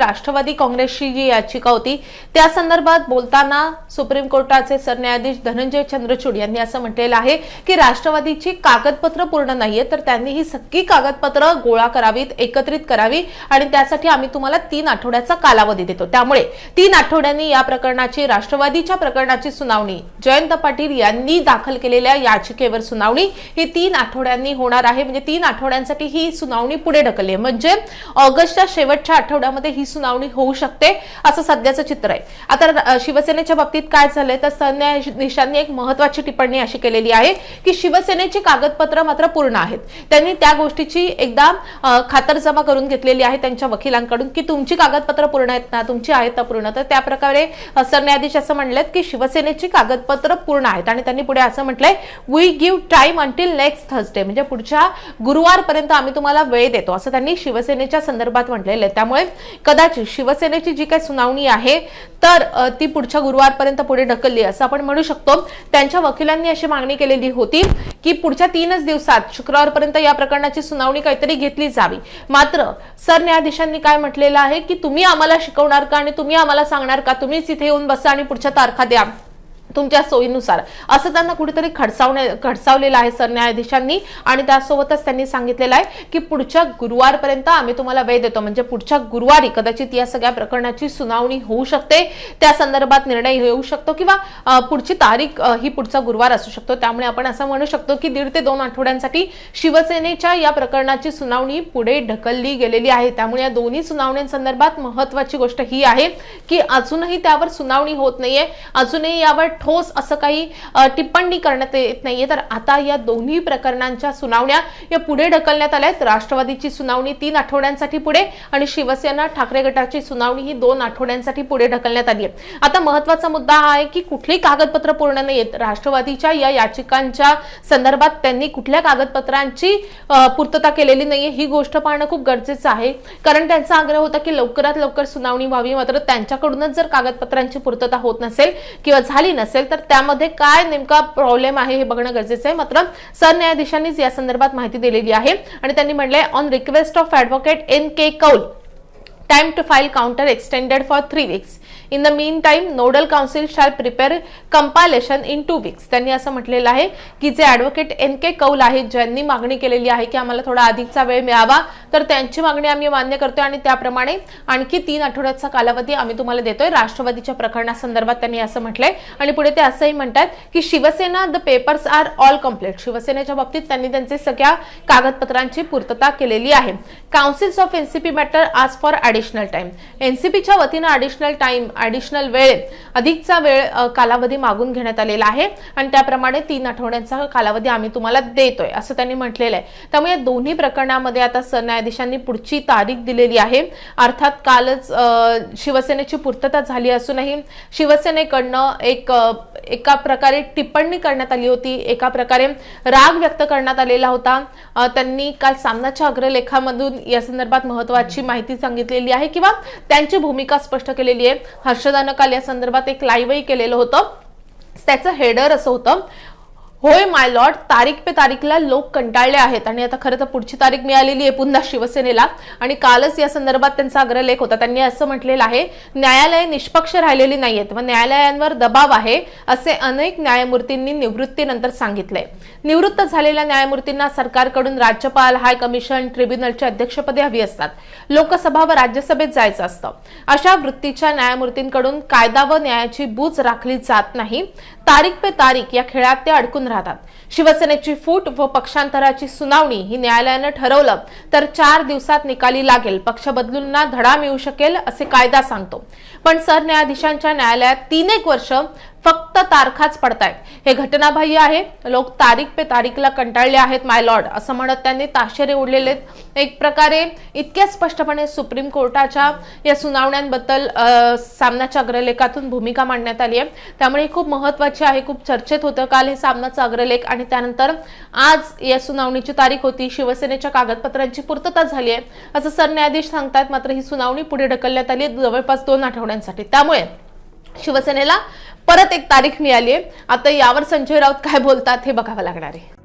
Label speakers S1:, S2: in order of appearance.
S1: राष्ट्रवादी काँग्रेसची जी याचिका होती त्या संदर्भात बोलताना सुप्रीम कोर्टाचे सरन्यायाधीश धनंजय चंद्रचूड यांनी असं म्हटलेलं आहे की राष्ट्रवादीची कागदपत्र पूर्ण नाहीये तर त्यांनी ही सगळी कागदपत्र गोळा करावीत एकत्रित करावी आणि त्यासाठी आम्ही तुम्हाला तीन आठवड्याचा कालावधी देतो. त्यामुळे तीन आठवड्यांनी या प्रकरणाची राष्ट्रवादीच्या प्रकरणाची सुनावणी जयंत पाटील यांनी दाखल केलेल्या याचिकेवर सुनावणी ही तीन आठवड्यांनी होणार आहे. म्हणजे तीन आठवड्यांसाठी ही सुनावणी पुढे ढकलली म्हणजे ऑगस्टच्या शेवटच्या आठवड्यामध्ये ही सुनावणी होऊ शकते असं सध्याचं चित्र आहे. आता शिवसेनेच्या बाबतीत काय झालंय? तर सरन्यायाधीशांनी एक महत्वाची टिप्पणी अशी केलेली आहे की शिवसेनेची कागदपत्र मात्र पूर्ण आहेत. त्यांनी त्या गोष्टीची एकदा खातरजमा करून घेतलेली आहे त्यांच्या वकिलांकडून की तुमची कागदपत्र पूर्ण आहेत ना तुमची आहेत ना पूर्ण. तर त्या प्रकारे सरन्यायाधीश असं म्हणलेत की शिवसेनेची कागदपत्र पूर्ण आहेत आणि त्यांनी पुढे असं म्हटलंय we give time until next Thursday म्हणजे पुढच्या गुरुवारपर्यंत आम्ही तुम्हाला वेळ देतो असं त्यांनी शिवसेनेच्या संदर्भात म्हटलेलं आहे. त्यामुळे कदाचित शिवसेनेची जी काही सुनावणी आहे तर ती पुढच्या गुरुवारपर्यंत पुढे ढकलली असं आपण म्हणू शकतो. त्यांच्या वकिलांनी अशी मागणी केलेली होती की पुढच्या तीनच दिवसात शुक्रवारपर्यंत या प्रकरणाची सुनावणी काहीतरी घेतली जावी. मात्र सरन्यायाधीशांनी काय म्हटलेलं आहे की तुम्ही आम्हाला शिकवणार का आणि तुम्ही आम्हाला सांगणार का? तुम्हीच इथे येऊन बसा आणि पुढच्या तारखा द्या. तुमच्या सोयीनुसार. असं त्यांना कुठेतरी खडसावणे खडसावलेलं आहे सरन्यायाधीशांनी आणि त्यासोबतच त्यांनी सांगितलेलं आहे की पुढच्या गुरुवारपर्यंत आम्ही तुम्हाला वेळ देतो. म्हणजे पुढच्या गुरुवारी कदाचित या सगळ्या प्रकरणाची सुनावणी होऊ शकते. त्या संदर्भात निर्णय येऊ शकतो किंवा पुढची तारीख ही पुढचा गुरुवार असू शकतो. त्यामुळे आपण असं म्हणू शकतो की दीड ते दोन आठवड्यांसाठी शिवसेनेच्या या प्रकरणाची सुनावणी पुढे ढकलली गेलेली आहे. त्यामुळे या दोन्ही सुनावण्यांसंदर्भात महत्वाची गोष्ट ही आहे की अजूनही त्यावर सुनावणी होत नाहीये. अजूनही यावर ठोस असं काही टिप्पणी करण्यात येत नाहीये. तर आता या दोन्ही प्रकरणांच्या सुनावण्या या पुढे ढकलण्यात आल्या आहेत. राष्ट्रवादीची सुनावणी तीन आठवड्यांसाठी पुढे आणि शिवसेना ठाकरे गटाची सुनावणी ही दोन आठवड्यांसाठी पुढे ढकलण्यात आली आहे. आता महत्त्वाचा मुद्दा हा आहे की कुठली कागदपत्र पूर्ण नाही आहेत. राष्ट्रवादीच्या या याचिकांच्या संदर्भात त्यांनी कुठल्या कागदपत्रांची पूर्तता केलेली नाहीये ही गोष्ट पाहणं खूप गरजेचं आहे. कारण त्यांचा आग्रह होता की लवकरात लवकर सुनावणी व्हावी. मात्र त्यांच्याकडूनच जर कागदपत्रांची पूर्तता होत नसेल किंवा झाली नसेल तर त्यामध्ये काय नेमका प्रॉब्लेम आहे हे बघणं गरजेचं आहे मात्र सरन्यायाधीशांनीच या संदर्भात माहिती दिलेली आहे आणि त्यांनी म्हटलंय on request of advocate N K Kaul time to file counter extended for three weeks. In the meantime, nodal council shall prepare compilation in two weeks. त्यांनी असं म्हटलेलं आहे की जे ऍडव्होकेट एन के कौल आहेत ज्यांनी मागणी केलेली आहे की आम्हाला थोडा अधिकचा वेळ मिळावा तर त्यांची मागणी आम्ही मान्य करतोय आणि त्याप्रमाणे आणखी तीन आठवड्याचा कालावधी आम्ही तुम्हाला देतोय. राष्ट्रवादीच्या प्रकरणासंदर्भात त्यांनी असं म्हटलंय. आणि पुढे ते असंही म्हणतात की Shiv Sena the papers are all complete शिवसेनेच्या बाबतीत त्यांनी त्यांचे सगळ्या कागदपत्रांची पूर्तता केलेली आहे. काउन्सिल्स ऑफ एनसीपी मॅटर आज फॉर ऍडिशनल टाइम एनसीपीच्या वतीनं ऍडिशनल टाइम ऍडिशनल वेळ अधिकचा वेळ कालावधी मागून घेण्यात आलेला आहे. आणि त्याप्रमाणे तीन आठवड्यांचा कालावधी आम्ही तुम्हाला देतोय असं त्यांनी म्हटलेलं आहे. त्यामुळे दोन्ही प्रकरणामध्ये आता न्यायाधीशांनी पुढची तारीख दिलेली आहे. अर्थात कालच शिवसेनेची पूर्तता झाली असूनही शिवसेनेकडनं एक एका प्रकारे टिप्पणी करण्यात आली होती. एका प्रकारे राग व्यक्त करण्यात आलेला होता. त्यांनी काल सामनाच्या अग्रलेखामधून या संदर्भात महत्वाची माहिती सांगितलेली आहे किंवा त्यांची भूमिका स्पष्ट केलेली आहे. हर्षदानं काल या संदर्भात एक लाईव्हही केलेलं होतं. त्याचं हेडर असं होतं. होय माय लॉर्ड तारीख पे तारीखला लोक कंटाळले आहेत. आणि आता खरं तर पुढची तारीख मिळालेली आहे पुन्हा शिवसेनेला. आणि कालच या संदर्भात त्यांचा अग्रलेख होता. त्यांनी असं म्हटलेलं आहे न्यायालय निष्पक्ष राहिलेली नाही आहेत व न्यायालयांवर दबाव आहे असे अनेक न्यायमूर्तींनी निवृत्तीनंतर सांगितलंय. निवृत्त झालेल्या न्यायमूर्तींना सरकारकडून राज्यपाल हाय कमिशन ट्रिब्युनलच्या अध्यक्षपदे हवी असतात. लोकसभा व राज्यसभेत जायचं असतं. अशा वृत्तीच्या न्यायमूर्तींकडून कायदा व न्यायाची बूज राखली जात नाही. तारीख पे तारीख या खेळात ते अडकून राहतात. शिवसेनेची फूट व पक्षांतराची सुनावणी ही न्यायालयानं ठरवलं तर चार दिवसात निकाली लागेल. पक्ष बदलूंना धडा मिळू शकेल असे कायदा सांगतो. पण सरन्यायाधीशांच्या न्यायालयात तीन एक वर्ष फक्त तारखाच पडतायत. हे घटनाबाह्य आहे. लोक तारीख पे तारीखला कंटाळले आहेत माय लॉर्ड असं म्हणत त्यांनी ताशेरे उडलेले आहेत. एक प्रकारे इतक्या स्पष्टपणे सुप्रीम कोर्टाच्या या सुनावण्यांबद्दल सामनाच्या अग्रलेखातून भूमिका मांडण्यात आली आहे. त्यामुळे खूप महत्वाची आहे खूप चर्चेत होतं. काल हे सामनाचं अग्रलेख आणि त्यानंतर आज या सुनावणीची तारीख होती. शिवसेनेच्या कागदपत्रांची पूर्तता झाली आहे. असं सरन्यायाधीश सांगतात मात्र ही सुनावणी पुढे ढकलण्यात आली आहे जवळपास दोन आठवड्यांसाठी. त्यामुळे शिवसेनेला परत एक तारीख मिळाली आहे आता यावर संजय राऊत काय बोलतात हे बघावं लागणार आहे.